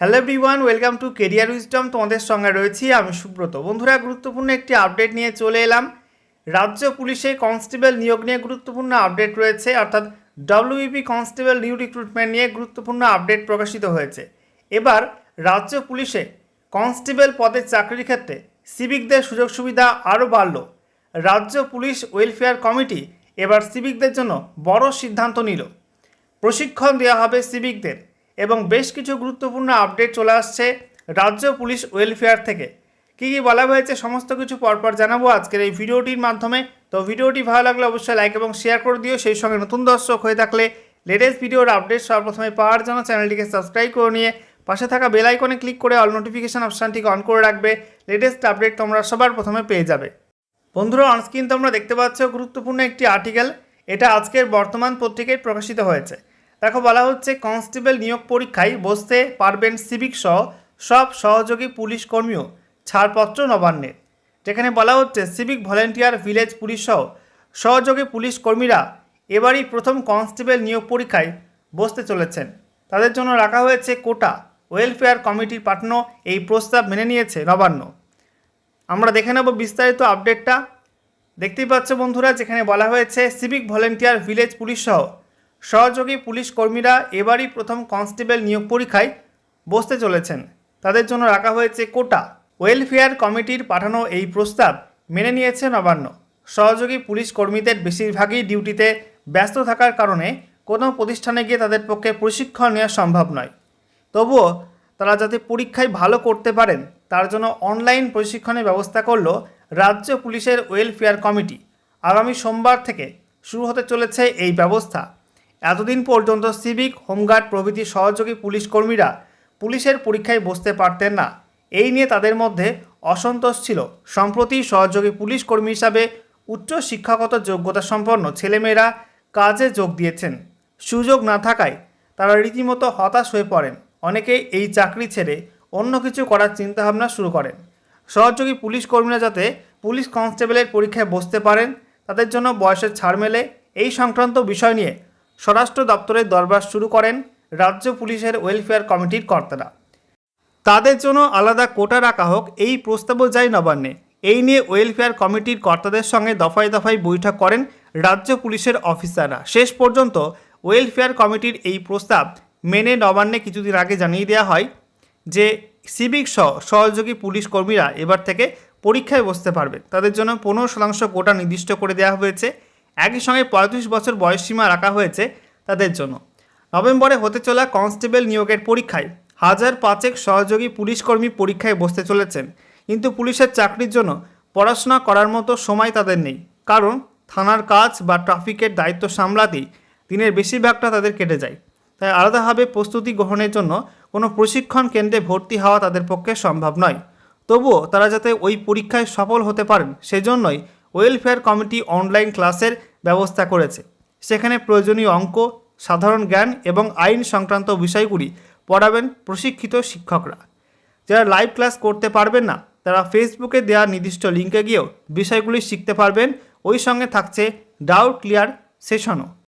Hello everyone welcome to career wisdom তোমাদের সঙ্গে রয়েছি আমি সুব্রত। বন্ধুরা, গুরুত্বপূর্ণ একটি আপডেট নিয়ে চলে এলাম। রাজ্য পুলিশে কনস্টেবল নিয়োগ নিয়ে গুরুত্বপূর্ণ আপডেট রয়েছে, অর্থাৎ ডব্লিউবিপি কনস্টেবল নিউ রিক্রুটমেন্ট নিয়ে গুরুত্বপূর্ণ আপডেট প্রকাশিত হয়েছে। এবার রাজ্য পুলিশে কনস্টেবল পদের চাকরির ক্ষেত্রে সিভিকদের সুযোগ সুবিধা আরও বাড়ল। রাজ্য পুলিশ ওয়েলফেয়ার কমিটি এবার সিভিকদের জন্য বড় সিদ্ধান্ত নিল। প্রশিক্ষণ দেওয়া হবে সিভিকদের। এবং বেশ কিছু গুরুত্বপূর্ণ আপডেট চলে আসছে রাজ্য পুলিশ ওয়েলফেয়ার থেকে। কী কী বলা হয়েছে, সমস্ত কিছু পরপর জানাব আজকের এই ভিডিওটির মাধ্যমে। তো ভিডিওটি ভালো লাগলে অবশ্যই লাইক এবং শেয়ার করে দিও। সেই সঙ্গে নতুন দর্শক হয়ে থাকলে লেটেস্ট ভিডিওর আপডেট সর্বপ্রথমে পাওয়ার জন্য চ্যানেলটিকে সাবস্ক্রাইব করে নিয়ে পাশে থাকা বেল আইকনে ক্লিক করে অল নোটিফিকেশান অপশানটিকে অন করে রাখবে। লেটেস্ট আপডেট তোমরা সবার প্রথমে পেয়ে যাবে। বন্ধুরা অনস্ক্রিন তোমরা দেখতে পাচ্ছ গুরুত্বপূর্ণ একটি আর্টিকেল এটা আজকের বর্তমান পত্রিকায় প্রকাশিত হয়েছে। দেখো বলা হচ্ছে, কনস্টেবল নিয়োগ পরীক্ষায় বসতে পারবেন সিভিক সহ সব সহযোগী পুলিশ কর্মীও। ছাড়পত্র নবান্নের। যেখানে বলা হচ্ছে, সিভিক ভলেন্টিয়ার, ভিলেজ পুলিশ সহ সহযোগী পুলিশ কর্মীরা এবারই প্রথম কনস্টেবল নিয়োগ পরীক্ষায় বসতে চলেছেন। তাদের জন্য রাখা হয়েছে কোটা। ওয়েলফেয়ার কমিটির পাঠানো এই প্রস্তাব মেনে নিয়েছে নবান্ন। আমরা দেখে নেব বিস্তারিত আপডেটটা। দেখতেই পাচ্ছ বন্ধুরা, যেখানে বলা হয়েছে, সিভিক ভলেন্টিয়ার, ভিলেজ পুলিশ সহ সহযোগী পুলিশ কর্মীরা এবারই প্রথম কনস্টেবল নিয়োগ পরীক্ষায় বসতে চলেছেন। তাদের জন্য রাখা হয়েছে কোটা। ওয়েলফেয়ার কমিটির পাঠানো এই প্রস্তাব মেনে নিয়েছে নবান্ন সহযোগী পুলিশ কর্মীদের বেশিরভাগই ডিউটিতে ব্যস্ত থাকার কারণে কোনো প্রতিষ্ঠানে গিয়ে তাদের পক্ষে প্রশিক্ষণ নেওয়া সম্ভব নয়। তবুও তারা যাতে পরীক্ষায় ভালো করতে পারেন, তার জন্য অনলাইন প্রশিক্ষণের ব্যবস্থা করল রাজ্য পুলিশের ওয়েলফেয়ার কমিটি। আগামী সোমবার থেকে শুরু হতে চলেছে এই ব্যবস্থা। এতদিন পর্যন্ত সিভিক, হোমগার্ড প্রভৃতি সহযোগী পুলিশ কর্মীরা পুলিশের পরীক্ষায় বসতে পারতেন না। এই নিয়ে তাদের মধ্যে অসন্তোষ ছিল। সম্প্রতি সহযোগী পুলিশ কর্মী হিসাবে উচ্চ শিক্ষাগত যোগ্যতা সম্পন্ন ছেলেমেয়েরা কাজে যোগ দিয়েছেন। সুযোগ না থাকায় তারা রীতিমতো হতাশ হয়ে পড়েন। অনেকেই এই চাকরি ছেড়ে অন্য কিছু করার চিন্তাভাবনা শুরু করেন। সহযোগী পুলিশ কর্মীরা যাতে পুলিশ কনস্টেবলের পরীক্ষায় বসতে পারেন, তাদের জন্য বয়সের ছাড় মেলে, এই সংক্রান্ত বিষয় নিয়ে স্বরাষ্ট্র দপ্তরের দরবার শুরু করেন রাজ্য পুলিশের ওয়েলফেয়ার কমিটির কর্তারা। তাদের জন্য আলাদা কোটা রাখা হোক, এই প্রস্তাবও যায় নবান্নে। এই নিয়ে ওয়েলফেয়ার কমিটির কর্তাদের সঙ্গে দফায় দফায় বৈঠক করেন রাজ্য পুলিশের অফিসাররা। শেষ পর্যন্ত ওয়েলফেয়ার কমিটির এই প্রস্তাব মেনে নবান্নে কিছুদিন আগে জানিয়ে দেওয়া হয় যে সিভিক সহ সহযোগী পুলিশ কর্মীরা এবার থেকে পরীক্ষায় বসতে পারবেন। তাদের জন্য পনেরো শতাংশ কোটা নির্দিষ্ট করে দেওয়া হয়েছে। একই সঙ্গে পঁয়ত্রিশ বছর বয়সসীমা রাখা হয়েছে তাদের জন্য। নভেম্বরে হতে চলা কনস্টেবল নিয়োগের পরীক্ষায় হাজার পাঁচেক সহযোগী পুলিশকর্মী পরীক্ষায় বসতে চলেছেন। কিন্তু পুলিশের চাকরির জন্য পড়াশোনা করার মতো সময় তাদের নেই। কারণ থানার কাজ বা ট্রাফিকের দায়িত্ব সামলাতেই দিনের বেশিরভাগটা তাদের কেটে যায়। তাই আলাদাভাবে প্রস্তুতি গ্রহণের জন্য কোনো প্রশিক্ষণ কেন্দ্রে ভর্তি হওয়া তাদের পক্ষে সম্ভব নয়। তবুও তারা যাতে ওই পরীক্ষায় সফল হতে পারেন, সেজন্যই ওয়েলফেয়ার কমিটি অনলাইন ক্লাসের ব্যবস্থা করেছে। সেখানে প্রয়োজনীয় অঙ্ক, সাধারণ জ্ঞান এবং আইন সংক্রান্ত বিষয়গুলি পড়াবেন প্রশিক্ষিত শিক্ষকরা। যারা লাইভ ক্লাস করতে পারবেন না, তারা ফেসবুকে দেওয়া নির্দিষ্ট লিঙ্কে গিয়েও বিষয়গুলি শিখতে পারবেন। ওই সঙ্গে থাকছে ডাউট ক্লিয়ার সেশনও।